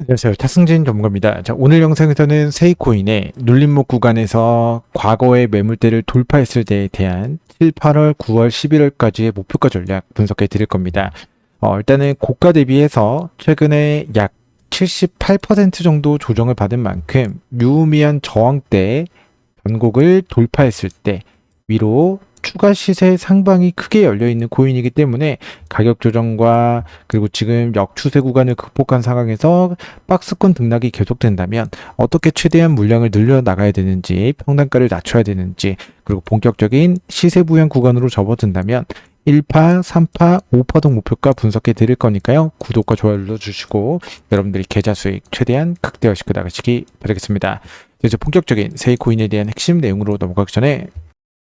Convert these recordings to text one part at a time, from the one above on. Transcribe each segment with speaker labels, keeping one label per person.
Speaker 1: 안녕하세요. 차승진 전문가입니다. 자, 오늘 영상에서는 세이코인의 눌림목 구간에서 과거의 매물대를 돌파했을 때에 대한 7, 8월, 9월, 11월까지의 목표가 전략 분석해 드릴 겁니다. 어, 일단은 고가 대비해서 최근에 약 78% 정도 조정을 받은 만큼 유의미한 저항대 변곡을 돌파했을 때 위로 추가 시세 상방이 크게 열려 있는 코인이기 때문에 가격 조정과 그리고 지금 역추세 구간을 극복한 상황에서 박스권 등락이 계속된다면 어떻게 최대한 물량을 늘려 나가야 되는지 평단가를 낮춰야 되는지 그리고 본격적인 시세 부양 구간으로 접어든다면 1파, 3파, 5파동 목표가 분석해 드릴 거니까요. 구독과 좋아요 눌러주시고 여러분들이 계좌 수익 최대한 극대화시켜 나가시기 바라겠습니다. 이제 본격적인 세이코인에 대한 핵심 내용으로 넘어가기 전에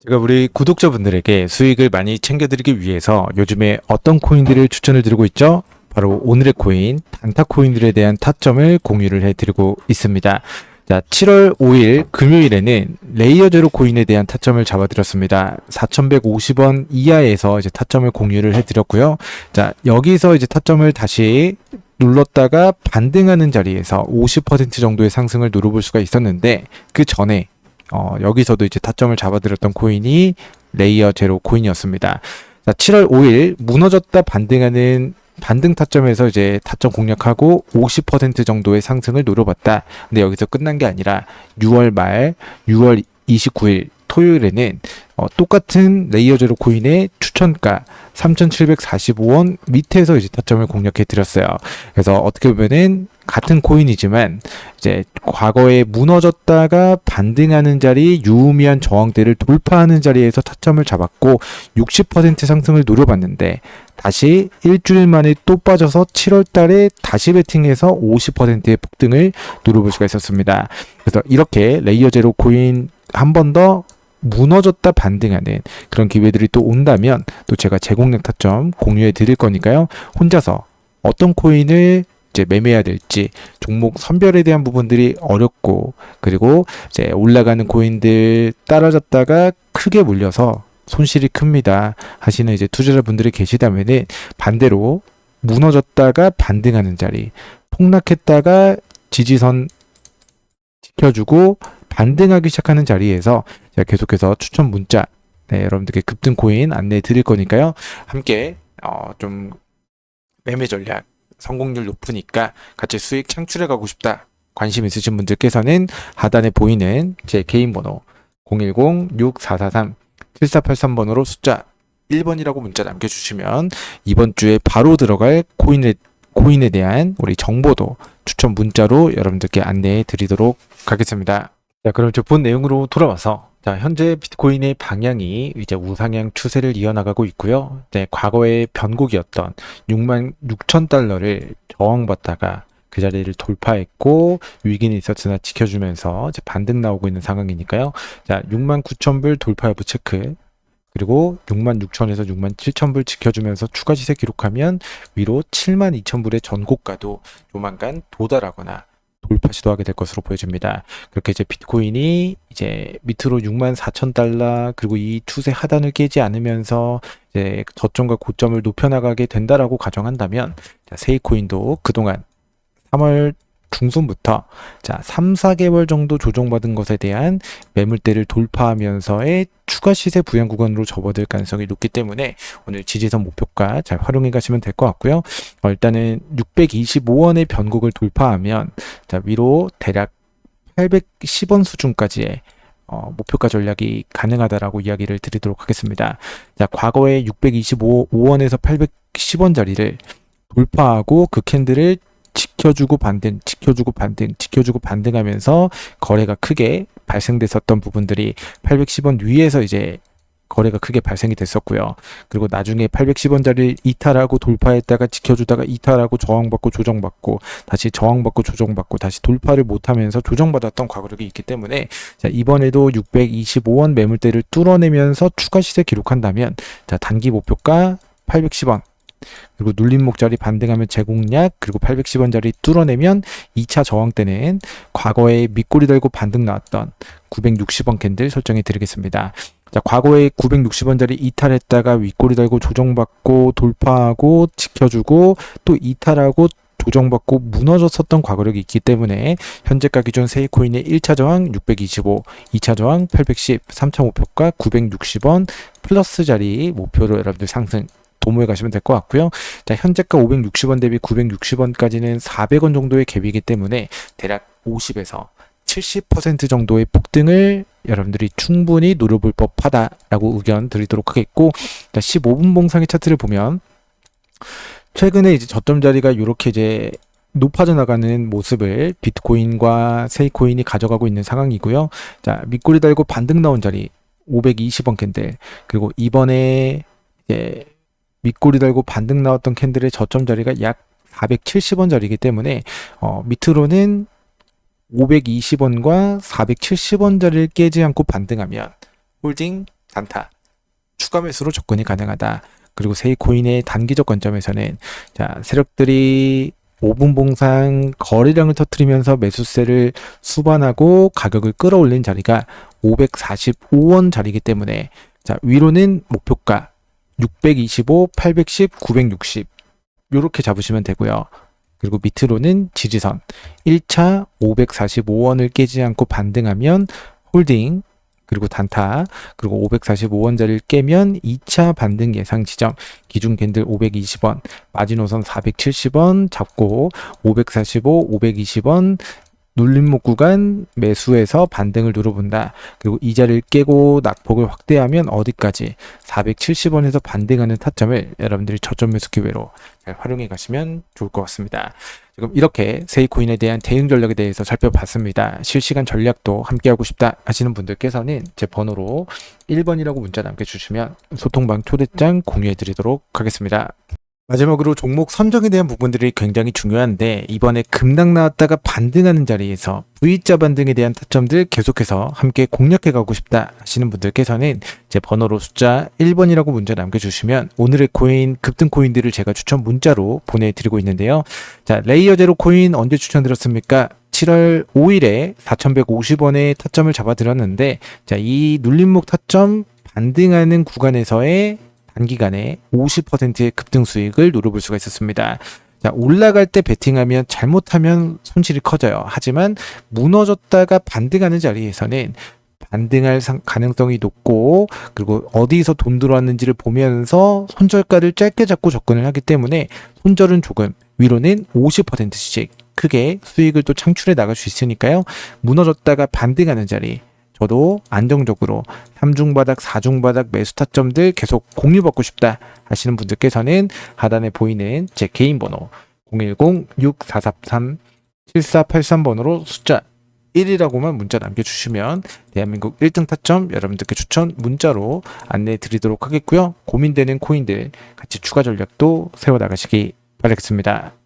Speaker 1: 제가 우리 구독자분들에게 수익을 많이 챙겨드리기 위해서 요즘에 어떤 코인들을 추천을 드리고 있죠? 바로 오늘의 코인, 단타 코인들에 대한 타점을 공유를 해드리고 있습니다. 자, 7월 5일 금요일에는 레이어 제로 코인에 대한 타점을 잡아드렸습니다. 4,150원 이하에서 이제 타점을 공유를 해드렸고요. 자, 여기서 이제 타점을 다시 눌렀다가 반등하는 자리에서 50% 정도의 상승을 누려볼 수가 있었는데 그 전에 어, 여기서도 이제 타점을 잡아드렸던 코인이 레이어 제로 코인이었습니다. 자, 7월 5일 무너졌다 반등하는 반등 타점에서 이제 타점 공략하고 50% 정도의 상승을 노려봤다. 근데 여기서 끝난 게 아니라 6월 말 6월 29일 토요일에는 어, 똑같은 레이어 제로 코인의 추천가 3,745원 밑에서 이제 타점을 공략해 드렸어요. 그래서 어떻게 보면은 같은 코인이지만 이제 과거에 무너졌다가 반등하는 자리 유의미한 저항대를 돌파하는 자리에서 타점을 잡았고 60% 상승을 노려봤는데 다시 일주일 만에 또 빠져서 7월 달에 다시 베팅해서 50%의 폭등을 노려볼 수가 있었습니다. 그래서 이렇게 레이어 제로 코인 한 번더 무너졌다 반등하는 그런 기회들이 또 온다면 또 제가 제공력 타점 공유해 드릴 거니까요. 혼자서 어떤 코인을 이제 매매해야 될지 종목 선별에 대한 부분들이 어렵고 그리고 이제 올라가는 코인들 따라잡다가 크게 물려서 손실이 큽니다. 하시는 이제 투자자분들이 계시다면은 반대로 무너졌다가 반등하는 자리 폭락했다가 지지선 지켜주고 반등하기 시작하는 자리에서 제가 계속해서 추천 문자 네, 여러분들께 급등 코인 안내해 드릴 거니까요. 함께 어, 좀 매매 전략 성공률 높으니까 같이 수익 창출해 가고 싶다. 관심 있으신 분들께서는 하단에 보이는 제 개인 번호 010-6443-7483번으로 숫자 1번이라고 문자 남겨주시면 이번 주에 바로 들어갈 코인에, 코인에 대한 우리 정보도 추천 문자로 여러분들께 안내해 드리도록 하겠습니다. 자, 그럼 저 본 내용으로 돌아와서 자, 현재 비트코인의 방향이 이제 우상향 추세를 이어나가고 있고요. 네, 과거의 변곡이었던 6만 6천 달러를 저항받다가 그 자리를 돌파했고 위기는 있었으나 지켜주면서 이제 반등 나오고 있는 상황이니까요. 자, 6만 9천 불 돌파 여부 체크. 그리고 6만 6천에서 6만 7천 불 지켜주면서 추가 시세 기록하면 위로 7만 2천 불의 전고가도 조만간 도달하거나 돌파 시도하게 될 것으로 보여집니다. 그렇게 이제 비트코인이 이제 밑으로 6만 4천 달러 그리고 이 추세 하단을 깨지 않으면서 이제 저점과 고점을 높여나가게 된다라고 가정한다면 자, 세이코인도 그동안 3월 중순부터 자 3, 4개월 정도 조정받은 것에 대한 매물대를 돌파하면서의 추가 시세 부양 구간으로 접어들 가능성이 높기 때문에 오늘 지지선 목표가 잘 활용해 가시면 될 것 같고요. 어, 일단은 625원의 변곡을 돌파하면 자 위로 대략 810원 수준까지의 어, 목표가 전략이 가능하다라고 이야기를 드리도록 하겠습니다. 자, 과거에 625원에서 810원 자리를 돌파하고 그 캔들을 지켜주고 반등, 지켜주고 반등, 지켜주고 반등하면서 거래가 크게 발생됐었던 부분들이 810원 위에서 이제 거래가 크게 발생이 됐었고요. 그리고 나중에 810원짜리 이탈하고 돌파했다가 지켜주다가 이탈하고 저항받고 조정받고 다시 저항받고 조정받고 다시 돌파를 못하면서 조정받았던 과거력이 있기 때문에 자 이번에도 625원 매물대를 뚫어내면서 추가 시세 기록한다면 자 단기 목표가 810원 그리고 눌림목자리 반등하면 제공약 그리고 810원짜리 뚫어내면 2차 저항 때는 과거에 밑꼬리 달고 반등 나왔던 960원 캔들 설정해 드리겠습니다. 자, 과거에 960원짜리 이탈했다가 윗꼬리 달고 조정받고 돌파하고 지켜주고 또 이탈하고 조정받고 무너졌었던 과거력이 있기 때문에 현재가 기준 세이코인의 1차 저항 625, 2차 저항 810, 3차 목표가 960원 플러스 자리 목표로 여러분들 상승 도모해 가시면 될 것 같고요. 자, 현재가 560원 대비 960원까지는 400원 정도의 갭이기 때문에 대략 50에서 70% 정도의 폭등을 여러분들이 충분히 노려볼 법하다라고 의견 드리도록 하겠고, 자, 15분 봉상의 차트를 보면 최근에 이제 저점 자리가 이렇게 이제 높아져 나가는 모습을 비트코인과 세이코인이 가져가고 있는 상황이고요. 자, 밑꼬리 달고 반등 나온 자리 520원 캔들 그리고 이번에 이제 밑꼬리 달고 반등 나왔던 캔들의 저점 자리가 약 470원 자리이기 때문에 어, 밑으로는 520원과 470원 자리를 깨지 않고 반등하면 홀딩 단타 추가 매수로 접근이 가능하다. 그리고 세이코인의 단기적 관점에서는 자 세력들이 5분 봉상 거래량을 터트리면서 매수세를 수반하고 가격을 끌어올린 자리가 545원 자리이기 때문에 자 위로는 목표가 625, 810, 960 요렇게 잡으시면 되고요. 그리고 밑으로는 지지선. 1차 545원을 깨지 않고 반등하면 홀딩 그리고 단타 그리고 545원짜리를 깨면 2차 반등 예상 지점. 기준 캔들 520원 마지노선 470원 잡고 545 520원 눌림목 구간 매수해서 반등을 누려본다. 그리고 이 자리를 깨고 낙폭을 확대하면 어디까지 470원에서 반등하는 타점을 여러분들이 저점 매수 기회로 잘 활용해 가시면 좋을 것 같습니다. 지금 이렇게 세이코인에 대한 대응 전략에 대해서 살펴봤습니다. 실시간 전략도 함께하고 싶다 하시는 분들께서는 제 번호로 1번이라고 문자 남겨주시면 소통방 초대장 공유해 드리도록 하겠습니다. 마지막으로 종목 선정에 대한 부분들이 굉장히 중요한데 이번에 급락 나왔다가 반등하는 자리에서 V자 반등에 대한 타점들 계속해서 함께 공략해 가고 싶다 하시는 분들께서는 제 번호로 숫자 1번이라고 문자 남겨주시면 오늘의 코인 급등 코인들을 제가 추천 문자로 보내드리고 있는데요. 자 레이어 제로 코인 언제 추천드렸습니까? 7월 5일에 4,150원의 타점을 잡아드렸는데 자 이 눌림목 타점 반등하는 구간에서의 단기간에 50%의 급등 수익을 노려볼 수가 있었습니다. 자, 올라갈 때 베팅하면 잘못하면 손실이 커져요. 하지만 무너졌다가 반등하는 자리에서는 반등할 상- 가능성이 높고 그리고 어디서 돈 들어왔는지를 보면서 손절가를 짧게 잡고 접근을 하기 때문에 손절은 조금 위로는 50%씩 크게 수익을 또 창출해 나갈 수 있으니까요. 무너졌다가 반등하는 자리 저도 안정적으로 3중 바닥, 4중 바닥 매수 타점들 계속 공유 받고 싶다 하시는 분들께서는 하단에 보이는 제 개인 번호 010-6443-7483번호로 숫자 1이라고만 문자 남겨주시면 대한민국 1등 타점 여러분들께 추천 문자로 안내해 드리도록 하겠고요. 고민되는 코인들 같이 추가 전략도 세워 나가시기 바라겠습니다.